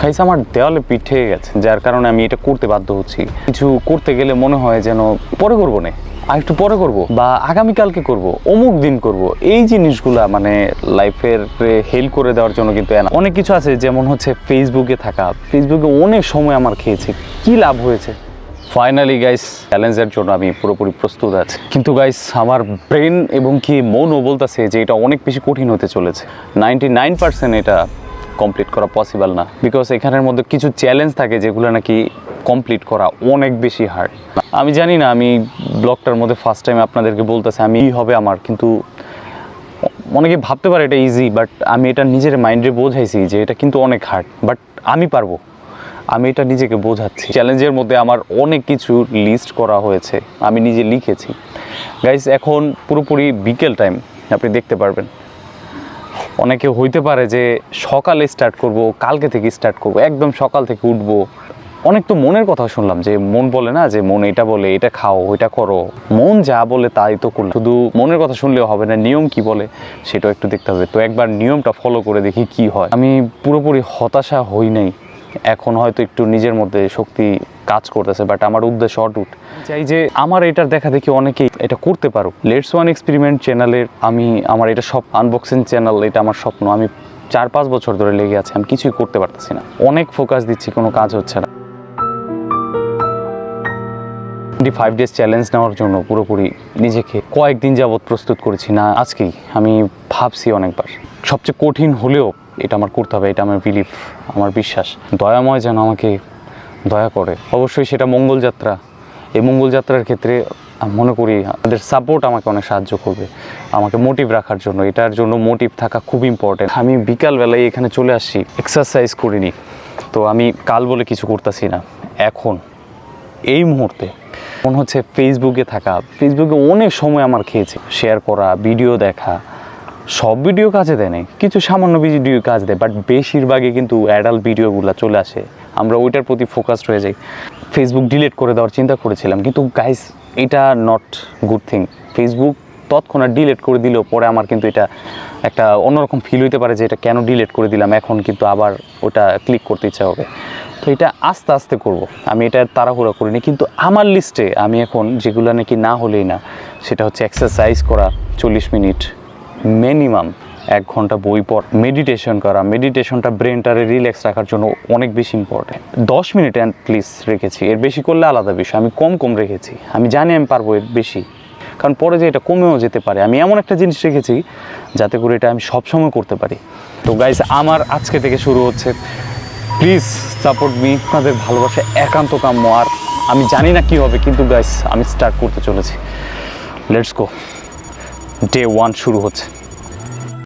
খাইস আমার দেওয়ালে পিঠে গেছে, যার কারণে আমি এটা করতে বাধ্য হচ্ছি। কিছু করতে গেলে মনে হয় যেন পরে করব না, আর একটু পরে করব, বা আগামীকালকে করব, অমুক দিন করব। এই জিনিসগুলা মানে লাইফের হেল্প করে দেওয়ার জন্য কিন্তু অনেক কিছু আছে, যেমন হচ্ছে ফেসবুকে থাকা। ফেসবুকে অনেক সময় আমার খেয়েছে। কি লাভ হয়েছে? ফাইনালি গাইস চ্যালেঞ্জের জন্য আমি পুরোপুরি প্রস্তুত আছি। কিন্তু গাইস আমার ব্রেন এবং কি মনও বলতেছে যে এটা অনেক বেশি কঠিন হতে চলেছে। নাইনটি নাইন পার্সেন্ট এটা কমপ্লিট করা পসিবল না। বিকজ এখানের মধ্যে কিছু চ্যালেঞ্জ থাকে যেগুলো নাকি কমপ্লিট করা অনেক বেশি হার্ড আমি জানি না, আমি ব্লগটার মধ্যে ফার্স্ট টাইম আপনাদেরকে বলতেছি, আমি কি হবে আমার, কিন্তু অনেকে ভাবতে পারে এটা ইজি বাট আমি এটা নিজের মাইন্ডে বোঝাইছি যে এটা কিন্তু অনেক হার্ড বাট আমি পারব। আমি এটা নিজেকে বোঝাচ্ছি। চ্যালেঞ্জের মধ্যে আমার অনেক কিছু লিস্ট করা হয়েছে, আমি নিজে লিখেছি। গাইস এখন পুরোপুরি বিকেল টাইম আপনি দেখতে পারবেন। অনেকে হইতে পারে যে সকালে স্টার্ট করব, কালকে থেকে স্টার্ট করব, একদম সকাল থেকে উঠবো। অনেক তো মনের কথা শুনলাম যে মন বলে না যে মন এটা বলে, এটা খাও, ওইটা করো। মন যা বলে তাই তো করল। শুধু মনের কথা শুনলেও হবে না, নিয়ম কি বলে সেটাও একটু দেখতে হবে। তো একবার নিয়মটা ফলো করে দেখি কি হয়। আমি পুরোপুরি হতাশা হই নাই। এখন হয়তো একটু নিজের মধ্যে শক্তি কাজ করতেছে বাট আমার উদ্দেশ্য অটুট। চাই যে আমার এটার দেখা দেখি অনেকেই এটা করতে পারো লেটস ওয়ান এক্সপেরিমেন্ট চ্যানেলের আমি আমার এটা সব আনবক্সিং চ্যানেল এটা আমার স্বপ্ন। আমি চার পাঁচ বছর ধরে লেগে আছে, আমি কিছুই করতে পারতেছি না। অনেক ফোকাস দিচ্ছি, কোনো কাজ হচ্ছে না। টোয়েন্টি ফাইভ ডেজ চ্যালেঞ্জ নেওয়ার জন্য পুরোপুরি নিজেকে কয়েকদিন যাবৎ প্রস্তুত করেছি। না, আজকেই। আমি ভাবছি অনেকবার। সবচেয়ে কঠিন হলেও এটা আমার করতে হবে, এটা আমার বিলিফ আমার বিশ্বাস। দয়াময় যেন আমাকে দয়া করে। অবশ্যই সেটা মঙ্গলযাত্রা এই মঙ্গলযাত্রার ক্ষেত্রে মনে করি আমাদের সাপোর্ট আমাকে অনেক সাহায্য করবে। আমাকে মোটিভ রাখার জন্য। এটার জন্য মোটিভ থাকা খুব ইম্পর্টেন্ট আমি বিকালবেলায় এখানে চলে আসছি এক্সারসাইজ করিনি। তো আমি কাল বলে কিছু করতেছি না। এখন, এই মুহূর্তে মনে হচ্ছে ফেসবুকে থাকা। ফেসবুকে অনেক সময় আমার খেয়েছে। শেয়ার করা ভিডিও দেখা, সব ভিডিও কাজে দেয় নাই। কিছু সামান্য ভিডিও কাজ দেয় বাট বেশিরভাগই কিন্তু অ্যাডাল্ট ভিডিওগুলো চলে আসে। আমরা ওইটার প্রতি ফোকাসড হয়ে যাই। ফেসবুক ডিলিট করে দেওয়ার চিন্তা করেছিলাম, কিন্তু গাইস এটা নট গুড থিং ফেসবুক তৎক্ষণাৎ ডিলিট করে দিলেও পরে আমার কিন্তু এটা একটা অন্যরকম ফিল হইতে পারে যে এটা কেন ডিলিট করে দিলাম, এখন কিন্তু আবার ওটা ক্লিক করতে ইচ্ছা হবে। তো এটা আস্তে আস্তে করব। আমি এটা তাড়াহুড়া করিনি, কিন্তু আমার লিস্টে আমি এখন যেগুলো নাকি না হলেই না, সেটা হচ্ছে এক্সারসাইজ করা চল্লিশ মিনিট মিনিমাম এক ঘণ্টা বই পড় মেডিটেশন করা মেডিটেশনটা ব্রেনটারে রিল্যাক্স রাখার জন্য অনেক বেশি ইম্পর্টেন্ট দশ মিনিট প্লিজ রেখেছি, এর বেশি করলে আলাদা বিষয়, আমি কম কম রেখেছি, আমি জানি আমি পারব এর বেশি। কারণ পরে যে এটা কমেও যেতে পারে, আমি এমন একটা জিনিস রেখেছি যাতে করে এটা আমি সবসময় করতে পারি। তো গাইজ আমার আজকে থেকে শুরু হচ্ছে। প্লিজ সাপোর্ট মি আপনাদের ভালোবাসা একান্ত কাম্য। আর আমি জানি না কি হবে, কিন্তু গাইস আমি স্টার্ট করতে চলেছি। লেটস গো ডে ওয়ান শুরু হচ্ছে।